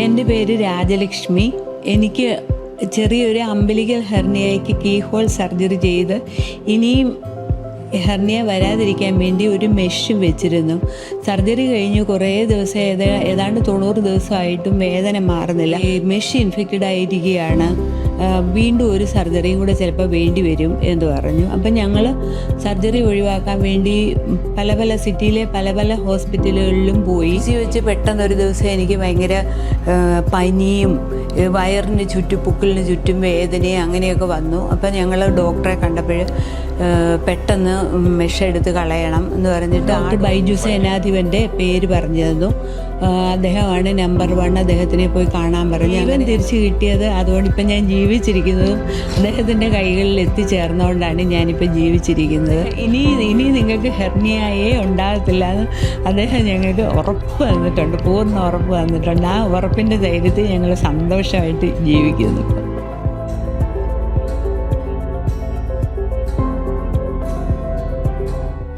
എന്റെ പേര് രാജലക്ഷ്മി. എനിക്ക് ചെറിയൊരു അമ്പലിക്കൽ ഹെർണിയയ്ക്ക് കീ ഹോൾ സർജറി ചെയ്ത് ഇനിയും ഹെർണിയ വരാതിരിക്കാൻ വേണ്ടി ഒരു മെഷ് വെച്ചിരുന്നു. സർജറി കഴിഞ്ഞ് കുറേ ദിവസം ഏത ഏതാണ്ട് തൊണ്ണൂറ് ദിവസമായിട്ടും വേദന മാറുന്നില്ല. മെഷ് ഇൻഫെക്റ്റഡ് ആയിരിക്കുകയാണ് വീണ്ടും ഒരു സർജറിയും കൂടെ ചിലപ്പോൾ വേണ്ടി വരും എന്ന് പറഞ്ഞു. അപ്പം ഞങ്ങൾ സർജറി ഒഴിവാക്കാൻ വേണ്ടി പല പല സിറ്റിയിലെ പല പല ഹോസ്പിറ്റലുകളിലും പോയി. വെച്ച് പെട്ടെന്ന് ഒരു ദിവസം എനിക്ക് ഭയങ്കര പനിയും വയറിന് ചുറ്റും പുക്കിളിന് ചുറ്റും വേദനയും അങ്ങനെയൊക്കെ വന്നു. അപ്പം ഞങ്ങൾ ഡോക്ടറെ കണ്ടപ്പോൾ പെട്ടെന്ന് മെഷ എടുത്ത് കളയണം എന്ന് പറഞ്ഞിട്ട് ആ ബൈജു സേനാധിപന്റെ പേര് പറഞ്ഞു തന്നു അദ്ദേഹമാണ് നമ്പർ വൺ അദ്ദേഹത്തിനെ പോയി കാണാൻ പറഞ്ഞു അവൻ തിരിച്ചു കിട്ടിയത് അതുകൊണ്ട് ഇപ്പം ഞാൻ ജീവിച്ചിരിക്കുന്നതും അദ്ദേഹത്തിന്റെ കൈകളിൽ എത്തിച്ചേർന്നുകൊണ്ടാണ് ഞാനിപ്പോൾ ജീവിച്ചിരിക്കുന്നത്. ഇനി ഇനി നിങ്ങൾക്ക് ഹെർണിയായേ ഉണ്ടാകത്തില്ല എന്ന് അദ്ദേഹം ഞങ്ങൾക്ക് ഉറപ്പ് തന്നിട്ടുണ്ട്. പൂർണ ഉറപ്പ് തന്നിട്ടുണ്ട്. ആ ഉറപ്പിന്റെ ധൈര്യത്തിൽ ഞങ്ങൾ സന്തോഷമായിട്ട് ജീവിക്കുന്നു.